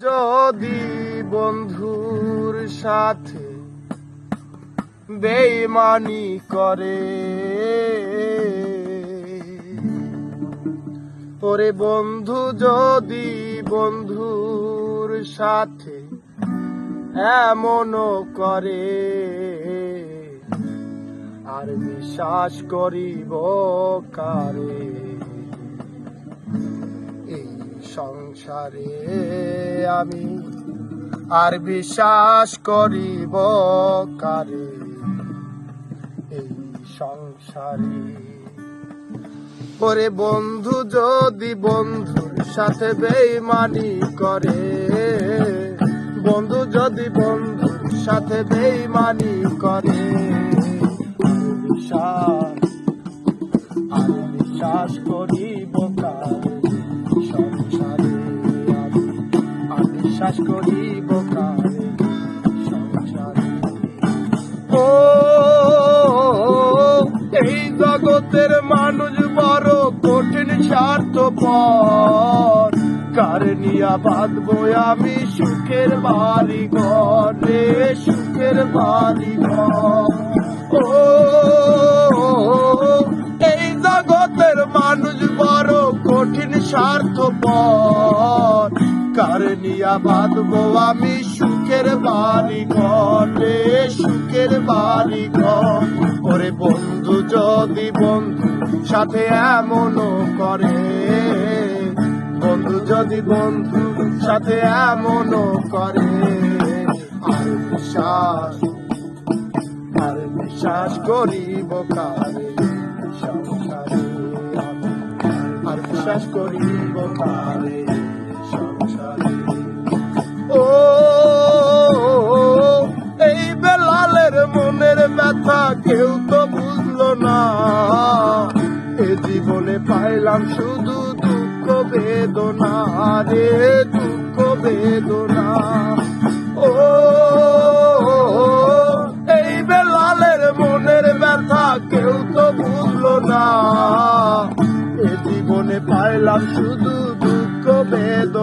যদি বন্ধুর সাথে বেইমানি করে, ওরে বন্ধু যদি বন্ধুর সাথে এমনও করে, আর বিশ্বাস করিব কারে? সংসারে আমি আর বিশ্বাস করিব কারে? এই সংসারে। ওরে বন্ধু, যদি বন্ধুর সাথে বেইমানি করে, বন্ধু, যদি বন্ধুর সাথে বেইমানি করে, বিশ্বাস জগতের মানুষ বড় কঠিন স্বার্থপর কার নিয়া বাঁধবো আমি সুখের বাড়ি ঘরে সুখের বাড়ি ঘর ও এই জগতের মানুষ বড় কঠিন স্বার্থপর কার নিয়া আমি সুখের বাড়ি ঘরে সুখের বাড়ি ঘর ওরে বন্ধু, যদি বন্ধু সাথে এমনও করে, বন্ধু, যদি বন্ধু সাথে এমনও করে, আর বিশ্বাস আর বিশ্বাস করিব কারে? আর বিশ্বাস করিব কারে? ও, এই বেলালের মনের ব্যথা কেউ তো বুঝলো না। এ জীবনে পাইলাম শুধু দুঃখ বেদনা, রে দুঃখ বেদনা। ও, এই বেলালের মনের ব্যথা কেউ তো বুঝলো না। এ জীবনে পাইলাম শুধু দুঃখ বেদনা।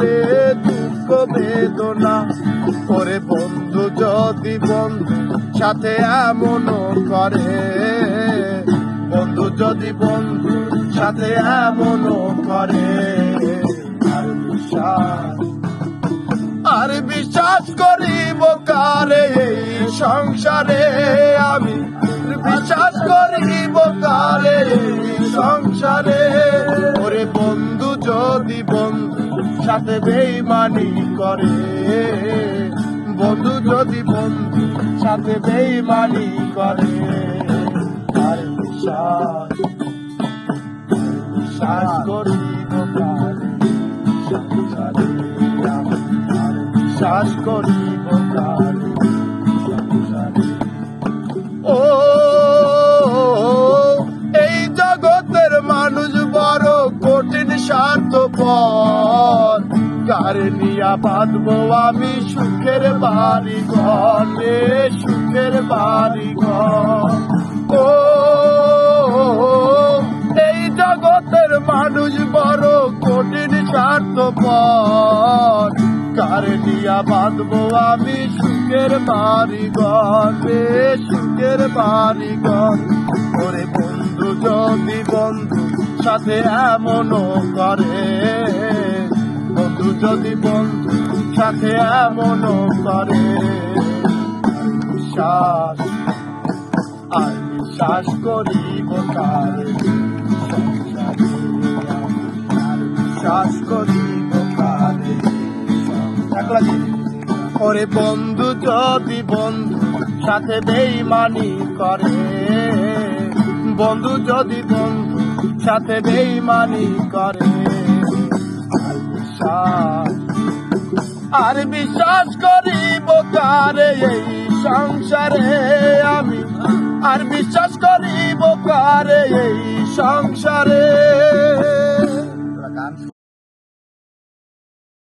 রে দুঃখ বেদনা। করে বন্ধু, যদি বন্ধু সাথে এমনও করে, বন্ধু, যদি বন্ধু সাথে এমনও করে, আর বিশ্বাস বিশ্বাস করিব কারে এই সংসারে? আমি বিশ্বাস করিব কারে সংসারে? ওরে বন্ধু, যদি বন্ধু সাথে বেইমানি করে। বন্ধু যদি বন্ধু সাথে বেইমানি করে আর বিশ্বাস বিশ্বাস করি? বিশ্বাস কারে স্বার্থপর কার নিয়া বাঁধবো আমি সুখের বাড়ি ঘরে সুখের বাড়ি ঘর ও, এই জগতের মানুষ বড় কঠিন স্বার্থপর কার নিয়া বাঁধবো আমি সুখের বাড়ি ঘরে সুখের বাড়ি ঘর ওরে বন্ধু, যদি বন্ধু সাথে এমনও করে। বন্ধু যদি বন্ধু সাথে এমনও করে। আর বিশ্বাস আর করিব কারে সংসারে আমি আর বিশ্বাস করিব কারে বন্ধু যদি বন্ধু সাথে বেইমানি করে। বন্ধু যদি বন্ধু সাথে বেইমানি করে। আর বিশ্বাস করি বিশ্বাস করিব কারে এই সংসারে আমি? আর বিশ্বাস কারে